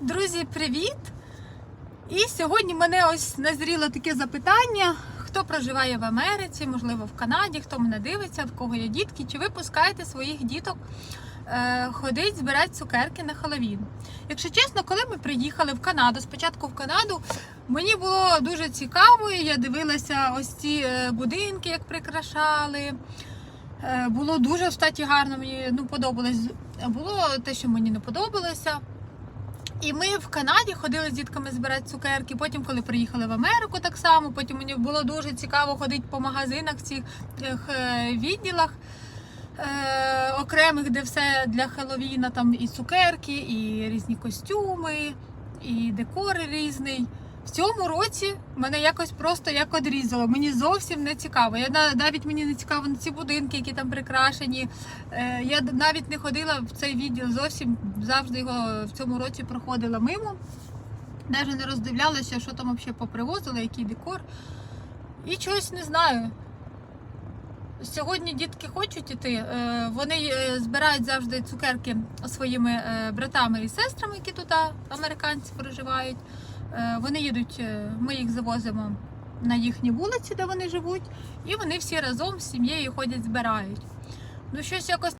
Друзі, привіт! І сьогодні мене ось назріло таке запитання: хто проживає в Америці, можливо, в Канаді, хто мене дивиться, в кого є дітки, чи ви пускаєте своїх діток е, ходить, збирати цукерки на Хеллоуін? Якщо чесно, коли ми приїхали в Канаду, спочатку в Канаду, мені було дуже цікаво, я дивилася ось ці е, будинки, як прикрашали. Е, Було дуже кстати, гарно, мені ну, подобалось. Було те, що мені не подобалося. І ми в Канаді ходили з дітками збирати цукерки. Потім, коли приїхали в Америку, так само. Потім мені було дуже цікаво ходити по магазинах, цих е, відділах е, окремих, де все для Хеловіна. там і цукерки, і різні костюми, і декори різний. В цьому році мене якось просто як одрізало. Мені зовсім не цікаво. Я навіть мені не цікаво на ці будинки, які там прикрашені. Е, Я навіть не ходила в цей відділ зовсім завжди його в цьому році проходила мимо. Навіть не роздивлялася, що там взагалі попривозили, який декор. І чогось не знаю. Сьогодні дітки хочуть іти. е, Вони е, збирають завжди цукерки своїми братами і сестрами, які тут американці проживають. Е, Вони їдуть, е, ми їх завозимо на їхні вулиці, де вони живуть, і вони всі разом з сім'єю ходять, збирають. Ну, щось якось